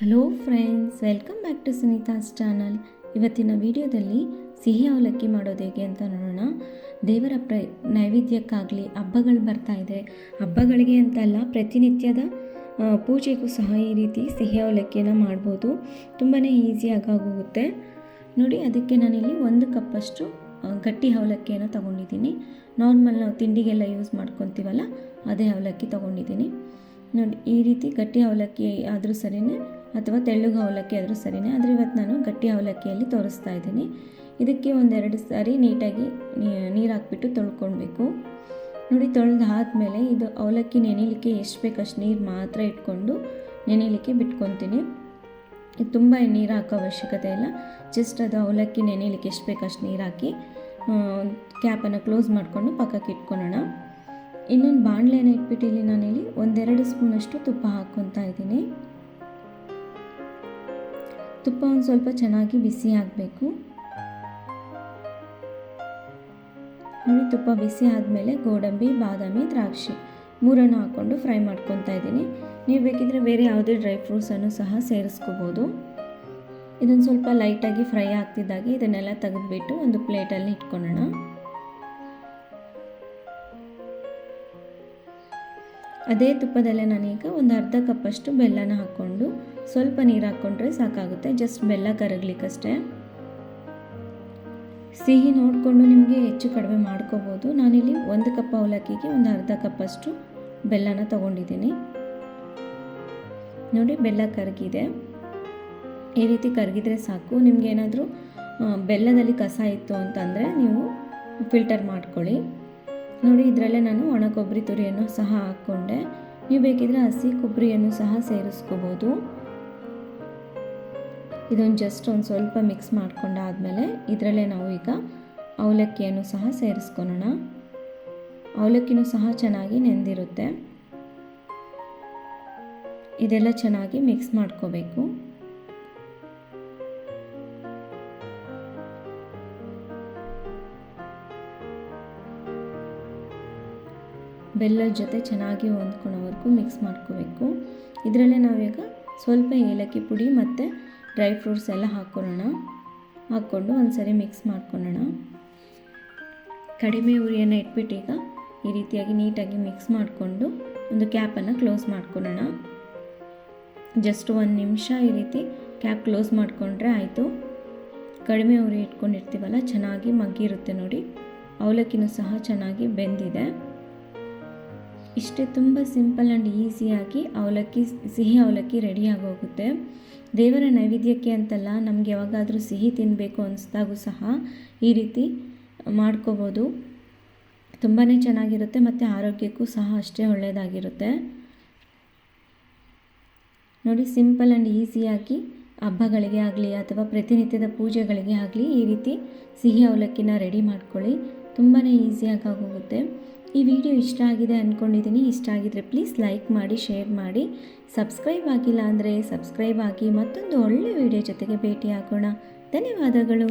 Hello friends, welcome back to Sunitha's channel. ಇವತ್ತಿನ ವಿಡಿಯೋದಲ್ಲಿ ಸಿಹಿ ಅವಲಕ್ಕಿ ಮಾಡೋದು ಹೇಗೆ ಅಂತ ನೋಡೋಣ. ದೇವರ ಪ್ರ, ನೈವೇದ್ಯಕ್ಕಾಗಲಿ ಹಬ್ಬಗಳು ಬರ್ತಾ ಇದೆ. ಹಬ್ಬಗಳಿಗೆ ಅಂತಲ್ಲ ಪ್ರತಿನಿತ್ಯದ ಪೂಜೆಗೂ ಸಹ ಈ ರೀತಿ ಸಿಹಿ ಅವಲಕ್ಕಿಯನ್ನು ಮಾಡ್ಬೋದು. ತುಂಬಾ ಈಸಿಯಾಗಿ ಆಗೋಗುತ್ತೆ. ನೋಡಿ, ಅದಕ್ಕೆ ನಾನಿಲ್ಲಿ ಒಂದು ಕಪ್ಪಷ್ಟು ಗಟ್ಟಿ ಅವಲಕ್ಕಿಯನ್ನು ತೊಗೊಂಡಿದ್ದೀನಿ. ನಾರ್ಮಲ್ ನಾವು ತಿಂಡಿಗೆಲ್ಲ ಯೂಸ್ ಮಾಡ್ಕೊತೀವಲ್ಲ, ಅದೇ ಅವಲಕ್ಕಿ ತೊಗೊಂಡಿದ್ದೀನಿ. ನೋಡಿ, ಈ ರೀತಿ ಗಟ್ಟಿ ಅವಲಕ್ಕಿ ಆದರೂ ಸರಿಯೇ ಅಥವಾ ತೆಳ್ಳಗೆ ಅವಲಕ್ಕಿ ಆದರೂ ಸರಿನೇ. ಆದರೆ ಇವತ್ತು ನಾನು ಗಟ್ಟಿ ಅವಲಕ್ಕಿಯಲ್ಲಿ ತೋರಿಸ್ತಾ ಇದ್ದೀನಿ. ಇದಕ್ಕೆ ಒಂದೆರಡು ಸಾರಿ ನೀಟಾಗಿ ನೀರು ಹಾಕ್ಬಿಟ್ಟು ತೊಳ್ಕೊಳ್ಬೇಕು. ನೋಡಿ ತೊಳೆದಾದ್ಮೇಲೆ ಇದು ಅವಲಕ್ಕಿ ನೆನೆಯಲಿಕ್ಕೆ ಎಷ್ಟು ಬೇಕಷ್ಟು ನೀರು ಮಾತ್ರ ಇಟ್ಕೊಂಡು ನೆನೆಯಲಿಕ್ಕೆ ಬಿಟ್ಕೊತೀನಿ ಇದು ತುಂಬ ನೀರು ಹಾಕೋ ಅವಶ್ಯಕತೆ ಇಲ್ಲ. ಜಸ್ಟ್ ಅದು ಅವಲಕ್ಕಿ ನೆನೆಯಲಿಕ್ಕೆ ಎಷ್ಟು ಬೇಕಷ್ಟು ನೀರು ಹಾಕಿ ಕ್ಯಾಪನ್ನು ಕ್ಲೋಸ್ ಮಾಡಿಕೊಂಡು ಪಕ್ಕಕ್ಕೆ ಇಟ್ಕೊಳ್ಳೋಣ. ಇನ್ನೊಂದು ಬಾಣಲೆನ ಇಟ್ಬಿಟ್ಟು ಇಲ್ಲಿ ಒಂದೆರಡು ಸ್ಪೂನಷ್ಟು ತುಪ್ಪ ಹಾಕ್ಕೊತಾ ಇದ್ದೀನಿ. ತುಪ್ಪ ಒಂದು ಸ್ವಲ್ಪ ಚೆನ್ನಾಗಿ ಬಿಸಿ ಆಗಬೇಕು. ನೋಡಿ ತುಪ್ಪ ಬಿಸಿ ಆದಮೇಲೆ ಗೋಡಂಬಿ, ಬಾದಾಮಿ, ದ್ರಾಕ್ಷಿ ಮೂರನ್ನು ಹಾಕ್ಕೊಂಡು ಫ್ರೈ ಮಾಡ್ಕೊತಾ ಇದ್ದೀನಿ. ನೀವು ಬೇಕಿದ್ರೆ ಬೇರೆ ಯಾವುದೇ ಡ್ರೈ ಫ್ರೂಟ್ಸನ್ನು ಸಹ ಸೇರಿಸ್ಕೋಬೋದು. ಇದನ್ನು ಸ್ವಲ್ಪ ಲೈಟಾಗಿ ಫ್ರೈ ಆಗ್ತಿದ್ದಾಗೆ ಇದನ್ನೆಲ್ಲ ತೆಗೆದುಬಿಟ್ಟು ಒಂದು ಪ್ಲೇಟಲ್ಲಿ ಇಟ್ಕೊಳ್ಳೋಣ. ಅದೇ ತುಪ್ಪದಲ್ಲೇ ನಾನೀಗ ಒಂದು ಅರ್ಧ ಕಪ್ಪಷ್ಟು ಬೆಲ್ಲನ ಹಾಕ್ಕೊಂಡು ಸ್ವಲ್ಪ ನೀರು ಹಾಕ್ಕೊಂಡ್ರೆ ಸಾಕಾಗುತ್ತೆ. ಜಸ್ಟ್ ಬೆಲ್ಲ ಕರಗ್ಲಿಕ್ಕಷ್ಟೇ. ಸಿಹಿ ನೋಡಿಕೊಂಡು ನಿಮಗೆ ಹೆಚ್ಚು ಕಡಿಮೆ ಮಾಡ್ಕೋಬೋದು. ನಾನಿಲ್ಲಿ ಒಂದು ಕಪ್ ಅವಲಕ್ಕಿಗೆ ಒಂದು ಅರ್ಧ ಕಪ್ಪಷ್ಟು ಬೆಲ್ಲನ ತಗೊಂಡಿದ್ದೀನಿ. ನೋಡಿ, ಬೆಲ್ಲ ಕರಗಿದೆ. ಈ ರೀತಿ ಕರಗಿದ್ರೆ ಸಾಕು. ನಿಮಗೇನಾದರೂ ಬೆಲ್ಲದಲ್ಲಿ ಕಸ ಇತ್ತು ಅಂತಂದರೆ ನೀವು ಫಿಲ್ಟರ್ ಮಾಡ್ಕೊಳ್ಳಿ. ನೋಡಿ, ಇದರಲ್ಲೇ ನಾನು ಒಣ ಕೊಬ್ಬರಿ ತುರಿಯನ್ನು ಸಹ ಹಾಕ್ಕೊಂಡೆ. ನೀವು ಬೇಕಿದ್ರೆ ಹಸಿ ಕೊಬ್ಬರಿಯನ್ನು ಸಹ ಸೇರಿಸ್ಕೋಬೋದು. ಇದೊಂದು ಜಸ್ಟ್ ಒಂದು ಸ್ವಲ್ಪ ಮಿಕ್ಸ್ ಮಾಡ್ಕೊಂಡಾದಮೇಲೆ ಇದರಲ್ಲೇ ನಾವು ಈಗ ಅವಲಕ್ಕಿಯನ್ನು ಸಹ ಸೇರಿಸ್ಕೊಳ್ಳೋಣ ಅವಲಕ್ಕಿನೂ ಸಹ ಚೆನ್ನಾಗಿ ನೆಂದಿರುತ್ತೆ. ಇದೆಲ್ಲ ಚೆನ್ನಾಗಿ ಮಿಕ್ಸ್ ಮಾಡ್ಕೋಬೇಕು. ಬೆಲ್ಲದ ಜೊತೆ ಚೆನ್ನಾಗಿ ಹೊಂದ್ಕೊಳ್ಳೋವರೆಗೂ ಮಿಕ್ಸ್ ಮಾಡ್ಕೋಬೇಕು. ಇದರಲ್ಲೇ ನಾವೀಗ ಸ್ವಲ್ಪ ಏಲಕ್ಕಿ ಪುಡಿ ಮತ್ತು ಡ್ರೈ ಫ್ರೂಟ್ಸ್ ಎಲ್ಲ ಹಾಕ್ಕೊಳ್ಳೋಣ ಹಾಕ್ಕೊಂಡು ಒಂದ್ಸರಿ ಮಿಕ್ಸ್ ಮಾಡ್ಕೊಳ್ಳೋಣ. ಕಡಿಮೆ ಉರಿಯನ್ನು ಇಟ್ಬಿಟ್ಟು ಈಗ ಈ ರೀತಿಯಾಗಿ ನೀಟಾಗಿ ಮಿಕ್ಸ್ ಮಾಡಿಕೊಂಡು ಒಂದು ಕ್ಯಾಪನ್ನು ಕ್ಲೋಸ್ ಮಾಡ್ಕೊಳ್ಳೋಣ. ಜಸ್ಟ್ ಒಂದು ನಿಮಿಷ ಈ ರೀತಿ ಕ್ಯಾಪ್ ಕ್ಲೋಸ್ ಮಾಡಿಕೊಂಡ್ರೆ ಆಯಿತು. ಕಡಿಮೆ ಉರಿ ಇಟ್ಕೊಂಡಿರ್ತೀವಲ್ಲ, ಚೆನ್ನಾಗಿ ಮಗ್ಗಿರುತ್ತೆ ನೋಡಿ. ಅವಲಕ್ಕಿನೂ ಸಹ ಚೆನ್ನಾಗಿ ಬೆಂದಿದೆ. ಇಷ್ಟೇ ತುಂಬ ಸಿಂಪಲ್ ಆ್ಯಂಡ್ ಈಸಿಯಾಗಿ ಅವಲಕ್ಕಿ, ಸಿಹಿ ಅವಲಕ್ಕಿ ರೆಡಿ ಹೋಗುತ್ತೆ ದೇವರ ನೈವೇದ್ಯಕ್ಕೆ ಅಂತಲ್ಲ, ನಮ್ಗೆ ಯಾವಾಗಾದರೂ ಸಿಹಿ ತಿನ್ನಬೇಕು ಅನಿಸ್ದಾಗೂ ಸಹ ಈ ರೀತಿ ಮಾಡ್ಕೋಬೋದು. ತುಂಬಾ ಚೆನ್ನಾಗಿರುತ್ತೆ ಮತ್ತು ಆರೋಗ್ಯಕ್ಕೂ ಸಹ ಅಷ್ಟೇ ಒಳ್ಳೆಯದಾಗಿರುತ್ತೆ ನೋಡಿ, ಸಿಂಪಲ್ ಆ್ಯಂಡ್ ಈಸಿಯಾಗಿ ಹಬ್ಬಗಳಿಗೆ ಆಗಲಿ ಅಥವಾ ಪ್ರತಿನಿತ್ಯದ ಪೂಜೆಗಳಿಗೆ ಆಗಲಿ ಈ ರೀತಿ ಸಿಹಿ ಅವಲಕ್ಕಿನ ರೆಡಿ ಮಾಡ್ಕೊಳ್ಳಿ. ತುಂಬಾ ಈಸಿಯಾಗಿ ಆಗೋಗುತ್ತೆ. ಈ ವಿಡಿಯೋ ಇಷ್ಟ ಆಗಿದೆ ಅಂದ್ಕೊಂಡಿದ್ದೀನಿ ಇಷ್ಟ ಆಗಿದ್ರೆ ಪ್ಲೀಸ್ ಲೈಕ್ ಮಾಡಿ ಶೇರ್ ಮಾಡಿ. ಸಬ್ಸ್ಕ್ರೈಬ್ ಆಗಿಲ್ಲ ಅಂದರೆ ಸಬ್ಸ್ಕ್ರೈಬ್ ಆಗಿ ಮತ್ತೊಂದು ಒಳ್ಳೆ ವಿಡಿಯೋ ಜೊತೆಗೆ ಭೇಟಿ ಆಗೋಣ. ಧನ್ಯವಾದಗಳು.